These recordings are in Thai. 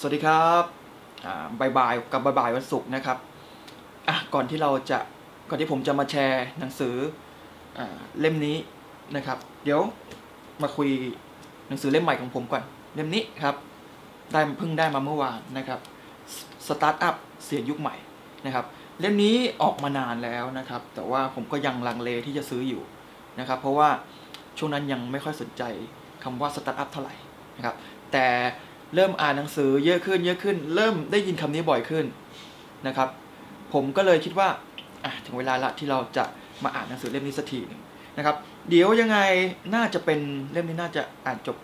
สวัสดีครับบ่ายบายกับบ่ายบายวันศุกร์นะครับอะก่อนที่เราจะก่อนที่ผมจะมาแชร์หนังสืออเล่มนี้นะครับ เดี๋ยวมาคุยหนังสือเล่มใหม่ของผมก่อน เล่มนี้ครับ ได้เพิ่งได้มาเมื่อวานนะครับสตาร์ทอัพเสียยุคใหม่นะครับ เล่มนี้ออกมานานแล้วนะครับ แต่ว่าผมก็ยังลังเลที่จะซื้ออยู่นะครับ เพราะว่าช่วงนั้นยังไม่ค่อยสนใจคำว่าสตาร์ทอัพเท่าไหร่นะครับ แต่ เริ่มอ่านหนังสือเยอะขึ้นเยอะขึ้น เริ่มได้ยินคำนี้บ่อยขึ้นนะครับ ผมก็เลยคิดว่าถึงเวลาละที่เราจะมาอ่านหนังสือเล่มนี้สักทีหนึ่งนะครับ เดี๋ยวยังไงน่าจะเป็นเล่มนี้น่าจะอ่านจบ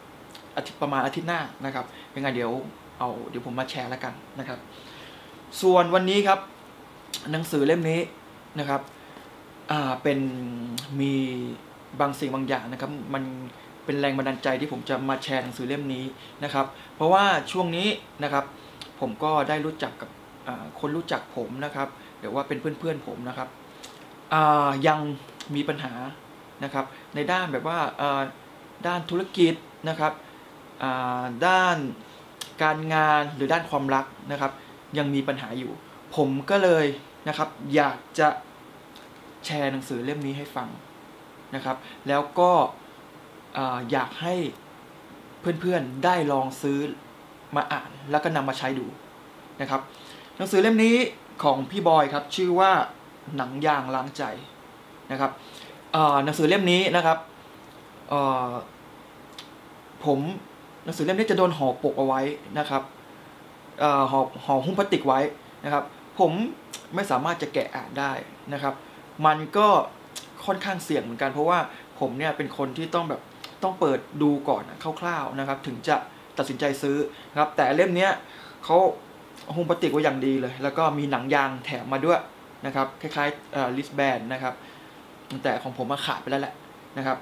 อาทิตย์ประมาณอาทิตย์หน้านะครับ ยังไงเดี๋ยวเอาเดี๋ยวผมมาแชร์แล้วกันนะครับ ส่วนวันนี้ครับ หนังสือเล่มนี้นะครับอ่าเป็นมีบางสิ่งบางอย่างนะครับ มัน เป็นแรงบันดาลใจที่ผมจะมาแชร์หนังสือเล่มนี้นะครับ เพราะว่าช่วงนี้นะครับผมก็ได้รู้จักกับคนรู้จักผมนะครับหรือว่าเป็นเพื่อนๆผมนะครับยังมีปัญหานะครับในด้านแบบว่าด้านธุรกิจนะครับด้านการงานหรือด้านความรักนะครับ ยังมีปัญหาอยู่ ผมก็เลยนะครับอยากจะแชร์หนังสือเล่มนี้ให้ฟังนะครับ แล้วก็ อยากให้เพื่อนๆได้ลองซื้อมาอ่านแล้วก็นำมาใช้ดูนะครับ หนังสือเล่มนี้ของพี่บอยครับชื่อว่าหนังยางล้างใจนะครับหนังสือเล่มนี้นะครับผมหนังสือเล่มนี้จะโดนห่อปกเอาไว้นะครับห่อห่อหุ้มพลาสติกไว้นะครับ ผมไม่สามารถจะแกะอ่านได้นะครับ มันก็ค่อนข้างเสี่ยงเหมือนกันเพราะว่าผมเนี่ยเป็นคนที่ต้องแบบ ต้องเปิดดูก่อนคร่าวๆนะครับ ถึงจะตัดสินใจซื้อนะครับ แต่เล่มนี้เขาหุ้มพลาสติกไว้อย่างดีเลย แล้วก็มีหนังยางแถมมาด้วยนะครับ คล้ายๆลิสแบนนะครับ แต่ของผมมาขาดไปแล้วแหละนะครับ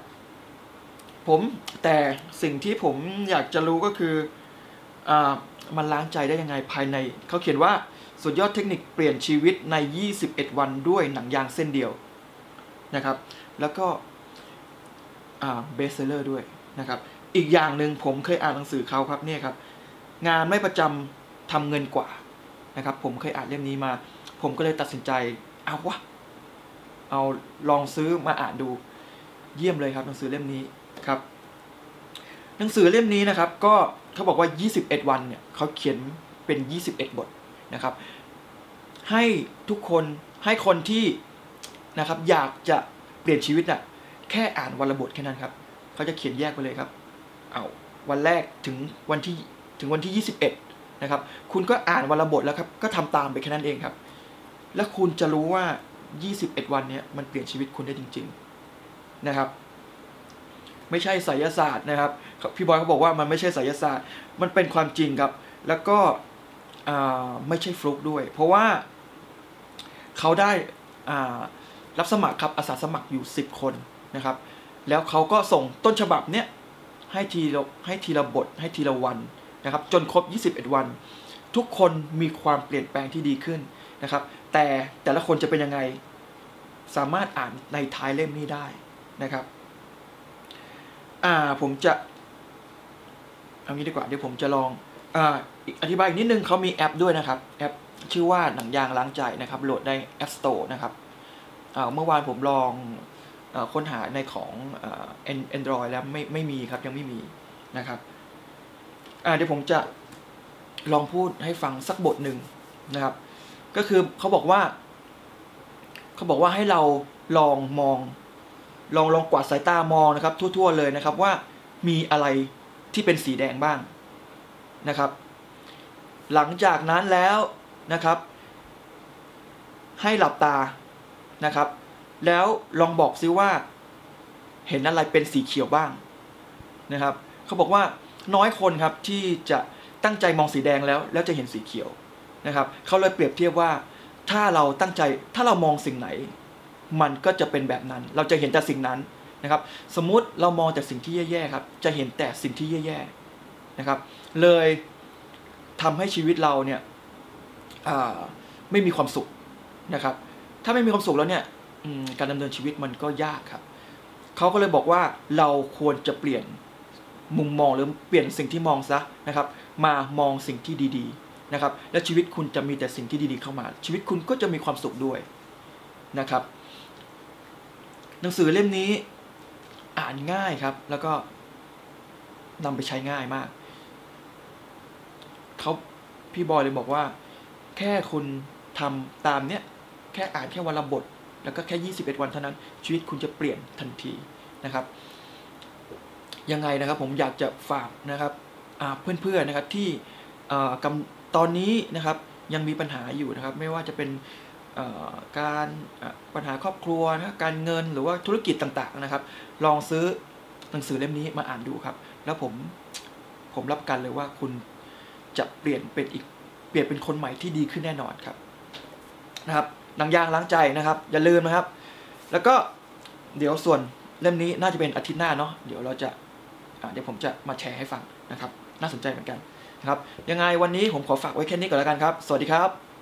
ผมแต่สิ่งที่ผมอยากจะรู้ก็คืออมันล้างใจได้ยังไงภายใน เขาเขียนว่าสุดยอดเทคนิคเปลี่ยนชีวิตใน 21 วันด้วยหนังยางเส้นเดียวนะครับ แล้วก็ เบสเซอร์ด้วยนะครับ อีกอย่างหนึ่งผมเคยอ่านหนังสือเขาครับเนี่ยครับ งานไม่ประจำทำเงินกว่านะครับ ผมเคยอ่านเล่มนี้มา ผมก็เลยตัดสินใจเอาวะเอาลองซื้อมาอ่านดู เยี่ยมเลยครับหนังสือเล่มนี้ครับ หนังสือเล่มนี้นะครับ ก็เขาบอกว่า 21 วันเนี่ยเขาเขียนเป็น 21 บทนะครับ ให้ทุกคนให้คนที่นะครับ อยากจะเปลี่ยนชีวิตอะ แค่อ่านวันละบทแค่นั้นครับเขาจะเขียนแยกไปเลยครับ เอาวันแรกถึงวันที่ถึงวันที่ 21 นะครับ คุณก็อ่านวันละบทแล้วครับ ก็ทำตามไปแค่นั้นเองครับ แล้วคุณจะรู้ว่า 21 วันนี้มันเปลี่ยนชีวิตคุณได้จริง ๆนะครับ ไม่ใช่ไสยศาสตร์นะครับ พี่บอยเขาบอกว่ามันไม่ใช่ไสยศาสตร์ มันเป็นความจริงครับ แล้วก็ไม่ใช่ฟลุกด้วย เพราะว่าเขาได้รับสมัครครับอาสาสมัครอยู่ 10 คน นะครับ แล้วเขาก็ส่งต้นฉบับเนี้ยให้ทีละให้ทีละบทให้ทีละวันนะครับ จนครบ 21 วัน ทุกคนมีความเปลี่ยนแปลงที่ดีขึ้นนะครับ แต่แต่ละคนจะเป็นยังไง สามารถอ่านในท้ายเล่มนี้ได้นะครับอ่าผมจะเอางี้ดีกว่าเดี๋ยวผมจะลองอ่าอธิบายอีกนิดนึงเขามีแอปด้วยนะครับ แอปชื่อว่าหนังยางล้างใจนะครับโหลดได้ App Store นะครับเมื่อวานผมลอง ค้นหาในของ Android แล้วไม่ไม่มีครับยังไม่มีนะครับเดี๋ยวผมจะลองพูดให้ฟังสักบทหนึ่งนะครับ ก็คือเขาบอกว่า เขาบอกว่าให้เราลองมอง ลองลองกวาดสายตามองนะครับ ทั่ว ๆ เลยนะครับว่ามีอะไรที่เป็นสีแดงบ้างนะครับ หลังจากนั้นแล้วนะครับ ให้หลับตานะครับ แล้วลองบอกซิว่า เห็นอะไรเป็นสีเขียวบ้างนะครับเขาบอกว่าน้อยคนครับที่จะตั้งใจมองสีแดงแล้ว แล้วจะเห็นสีเขียวนะครับเขาเลยเปรียบเทียบว่าถ้าเราตั้งใจถ้าเรามองสิ่งไหน มันก็จะเป็นแบบนั้น เราจะเห็นแต่สิ่งนั้นนะครับ สมมุติเรามองแต่สิ่งที่แย่ๆครับจะเห็นแต่สิ่งที่แย่ๆนะครับ เลยทำให้ชีวิตเราเนี่ยไม่มีความสุขนะครับ ถ้าไม่มีความสุขแล้วเนี่ย การดำเนินชีวิตมันก็ยากครับ เขาก็เลยบอกว่าเราควรจะเปลี่ยนมุมมองหรือเปลี่ยนสิ่งที่มองซะนะครับ มามองสิ่งที่ดีๆนะครับ และชีวิตคุณจะมีแต่สิ่งที่ดีๆเข้ามา ชีวิตคุณก็จะมีความสุขด้วยนะครับ หนังสือเล่มนี้อ่านง่ายครับ แล้วก็นำไปใช้ง่ายมากเขาพี่บอยเลยบอกว่า แค่คุณทำตามเนี้ยแค่อ่านแค่วันละบท แล้วก็แค่ 21 วันเท่านั้น ชีวิตคุณจะเปลี่ยนทันทีนะครับ ยังไงนะครับผมอยากจะฝากนะครับเพื่อนๆนะครับที่ตอนนี้นะครับยังมีปัญหาอยู่นะครับ ไม่ว่าจะเป็นการปัญหาครอบครัวนะการเงินหรือว่าธุรกิจต่างๆนะครับ ลองซื้อหนังสือเล่มนี้มาอ่านดูครับ แล้วผมผมรับกันเลยว่าคุณจะเปลี่ยนเป็นอีกเปลี่ยนเป็นคนใหม่ที่ดีขึ้นแน่นอนครับนะครับ หนังยางล้างใจนะครับ อย่าลืมนะครับ แล้วก็เดี๋ยวส่วนเล่มนี้น่าจะเป็นอาทิตย์หน้าเนาะเดี๋ยวเราจะเดี๋ยวผมจะมาแชร์ให้ฟังนะครับ น่าสนใจเหมือนกันนะครับ ยังไงวันนี้ผมขอฝากไว้แค่นี้ก่อนแล้วกันครับ สวัสดีครับ